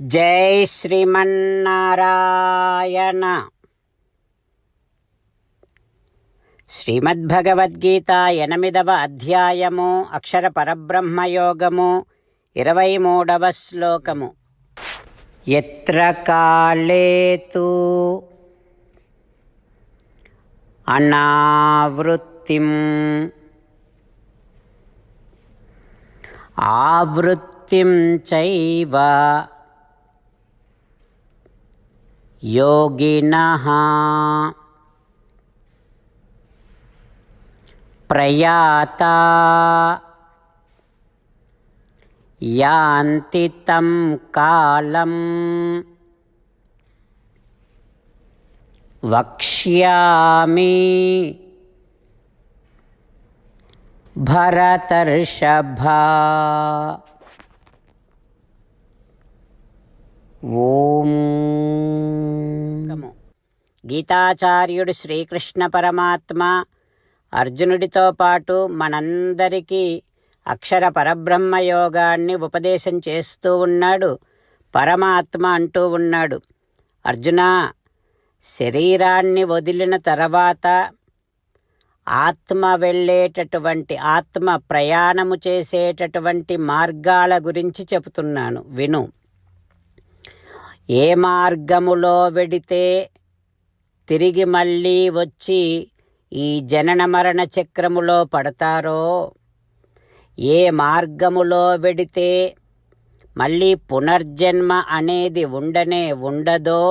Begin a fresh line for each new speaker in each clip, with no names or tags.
జై శ్రీమన్నారాయణ. శ్రీమద్భగవద్గీత ఎనిమిదవ అధ్యాయము అక్షర పరబ్రహ్మయోగము ఇరవై మూడవ శ్లోకము. ఎత్ర కాళేతు అనావృత్తిం. ఆవృత్తిం చైవ योगिनः प्रयाता यान्ति तं कालम् वक्ष्यामि भरतर्षभा ఓం. గీతాచార్యుడు శ్రీకృష్ణ పరమాత్మ అర్జునుడితో పాటు మనందరికీ అక్షర పరబ్రహ్మ యోగాన్ని ఉపదేశం చేస్తూ ఉన్నాడు పరమాత్మ అంటూ ఉన్నాడు. అర్జున శరీరాన్ని వదిలిన తర్వాత ఆత్మ వెళ్ళేటటువంటి ఆత్మ ప్రయాణము చేసేటటువంటి మార్గాల గురించి చెబుతున్నాను. విను. ఏ మార్గములో వెడితే తిరిగి మళ్ళీ వచ్చి ఈ జనన మరణ చక్రములో పడతారో ఏ మార్గములో వెడితే మళ్ళీ పునర్జన్మ అనేది ఉండనే ఉండదో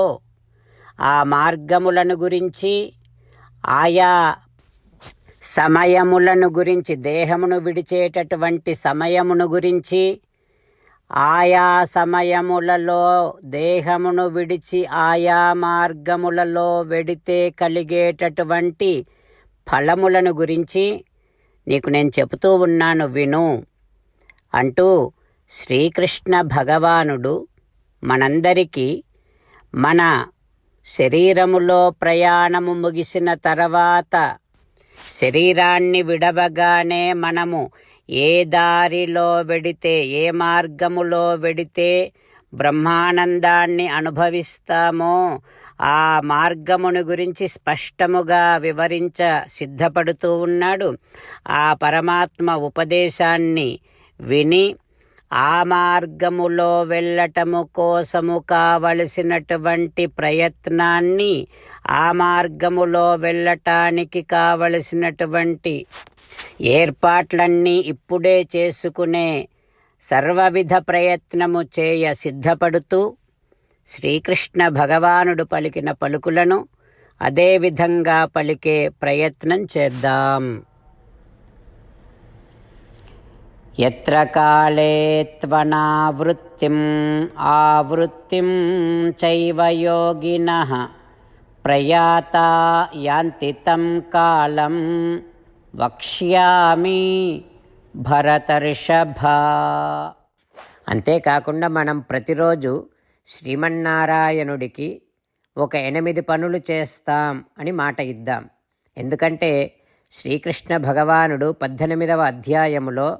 ఆ మార్గములను గురించి ఆయా సమయములను గురించి దేహమును విడిచేటటువంటి సమయమును గురించి ఆయా సమయములలో దేహమును విడిచి ఆయా మార్గములలో వెడితే కలిగేటటువంటి ఫలములను గురించి నీకు నేను చెబుతూ ఉన్నాను విను. అంటూ శ్రీకృష్ణ భగవానుడు మనందరికీ మన శరీరములో ప్రయాణము ముగిసిన తర్వాత శరీరాన్ని విడవగానే మనము ఏ దారిలో వెడితే ఏ మార్గములో వెడితే బ్రహ్మానందాన్ని అనుభవిస్తామో ఆ మార్గమును గురించి స్పష్టముగా వివరించ సిద్ధపడుతూ ఉన్నాడు. ఆ పరమాత్మ ఉపదేశాన్ని విని ఆ మార్గములో వెళ్ళటము కోసము కావలసినటువంటి ప్రయత్నాన్ని ఆ మార్గములో వెళ్ళటానికి కావలసినటువంటి ఏర్పాట్లన్నీ ఇప్పుడే చేసుకునే సర్వవిధ ప్రయత్నము చేయ సిద్ధపడుతూ శ్రీకృష్ణ భగవానుడు పలికిన పలుకులను అదేవిధంగా పలికే ప్రయత్నం చేద్దాం. ఎత్ర కాళే త్వనావృత్తిం ఆవృత్తిం చైవ యోగిన ప్రయాతా యాంతి తం కాలం వక్ష్యామి భరతర్షభ అంతేకాకుండా మనం ప్రతిరోజు శ్రీమన్నారాయణుడికి ఒక ఎనిమిది పనులు చేస్తాం అని మాట ఇద్దాం. ఎందుకంటే శ్రీకృష్ణ భగవానుడు పద్దెనిమిదవ అధ్యాయములో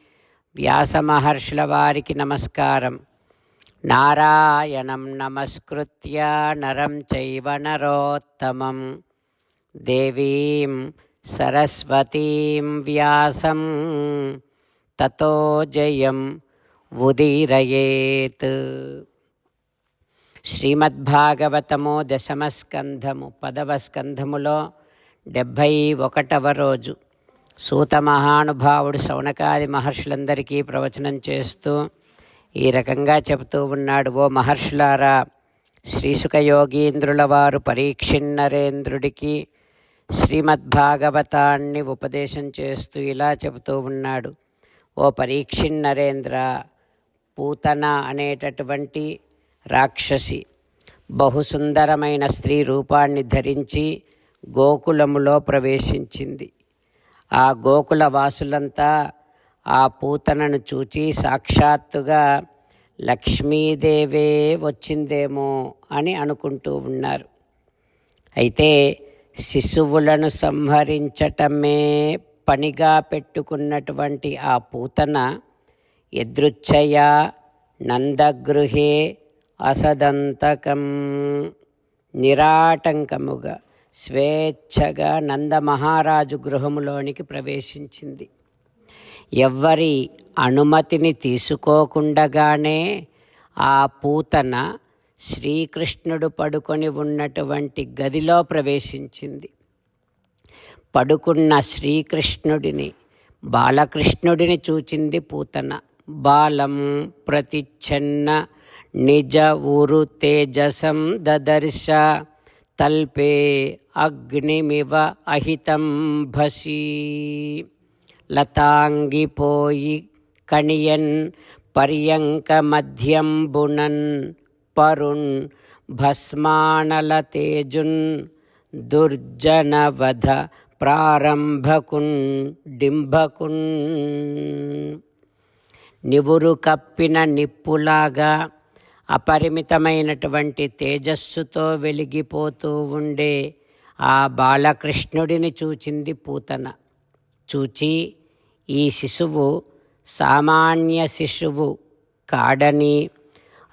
వ్యాసమహర్షుల వారికి నమస్కారం. నారాయణం నమస్కృత్య నరం చైవ నరోత్తమం. దేవీం సరస్వతీం వ్యాసం. తతో జయం ఉదీరయేత్. శ్రీమద్భాగవతము దశమస్కంధము పదవ స్కంధములో డెబ్భై ఒకటవ రోజు. సూత మహానుభావుడు శౌనకాది మహర్షులందరికీ ప్రవచనం చేస్తూ ఈ రకంగా చెబుతూ ఉన్నాడు ఓ మహర్షులారా శ్రీసుఖ యోగీంద్రుల వారు పరీక్షిన్నరేంద్రుడికి శ్రీమద్భాగవతాన్ని ఉపదేశం చేస్తూ ఇలా చెబుతూ ఉన్నాడు. ఓ పరీక్షిన్నరేంద్ర పూతన అనేటటువంటి రాక్షసి బహుసుందరమైన స్త్రీ రూపాన్ని ధరించి గోకులములో ప్రవేశించింది. ఆ గోకుల వాసులంతా ఆ పూతనను చూచి సాక్షాత్తుగా లక్ష్మీదేవే వచ్చిందేమో అని అనుకుంటూ ఉన్నారు. అయితే శిశువులను సంహరించటమే పనిగా పెట్టుకున్నటువంటి ఆ పూతన ఎదృచ్ఛయ నందగృహే అసదంతకం నిరాటంకముగా స్వేచ్ఛగా నందమహారాజు గృహములోనికి ప్రవేశించింది. ఎవ్వరి అనుమతిని తీసుకోకుండగానే ఆ పూతన శ్రీకృష్ణుడు పడుకొని ఉన్నటువంటి గదిలో ప్రవేశించింది. పడుకున్న శ్రీకృష్ణుడిని బాలకృష్ణుడిని చూచింది పూతన. బాలం ప్రతిచ్ఛన్న నిజ ఊరు తేజసం దదర్శ తల్పే అగ్నిమివ అహితం భసి. లతాంగిపోయి కణియన్ పర్యంక మధ్యంబునన్ పరుణ్ భస్మానలతేజున్ దుర్జనవధ ప్రారంభకున్ డింభకున్. నివురు కప్పిన నిప్పులాగా అపరిమితమైనటువంటి తేజస్సుతో వెలిగిపోతూ ఉండే ఆ బాలకృష్ణుడిని చూచింది పూతన. చూచి ఈ శిశువు సామాన్య శిశువు కాడని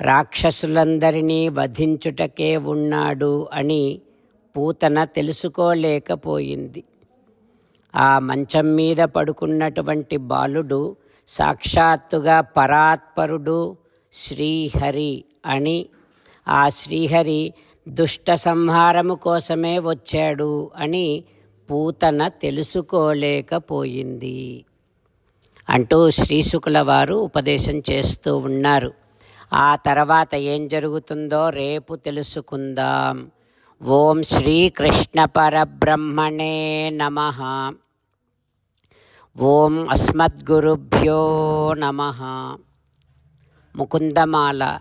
రాక్షసులందరినీ వధించుటకే ఉన్నాడు అని పూతన తెలుసుకోలేకపోయింది. ఆ మంచం మీద పడుకున్నటువంటి బాలుడు సాక్షాత్తుగా పరాత్పరుడు శ్రీహరి. అని ఆ శ్రీహరి దుష్ట సంహారము కోసమే వచ్చాడు అని పూతన తెలుసుకోలేకపోయింది. అంటూ శ్రీశుకుల వారు ఉపదేశం చేస్తూ ఉన్నారు. ఆ తర్వాత ఏం జరుగుతుందో రేపు తెలుసుకుందాం. ఓం శ్రీకృష్ణ పరబ్రహ్మణే నమ. ఓం అస్మద్గురుభ్యో నమ. ముకుందమాల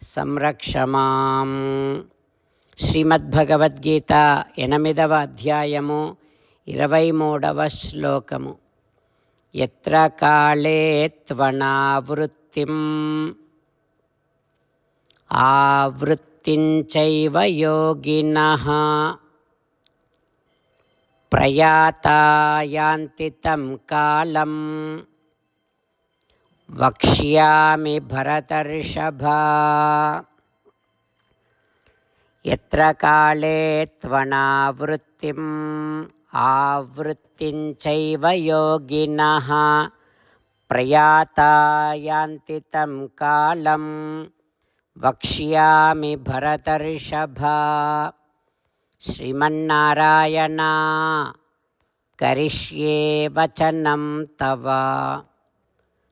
కృష్ణ సంరక్షమాం. శ్రీమద్భగవద్గీత ఎనిమిదవ అధ్యాయము ఇరవై మూడవ శ్లోకము. ఎత్ర కాళే త్వనావృత్తిం. ఆవృత్తించైవ యోగిన. ప్రయాతాయాంతితం తం కాలం వక్ష్యామి భరతర్షభా. ఎత్ర కాళే త్వనావృత్తిం ఆవృత్తించైవ యోగినః. ప్రయాతాయాంతి తం కాలం వక్ష్యామి భరతర్షభా. శ్రీమన్నారాయణ కరిష్యే వచనం తవ.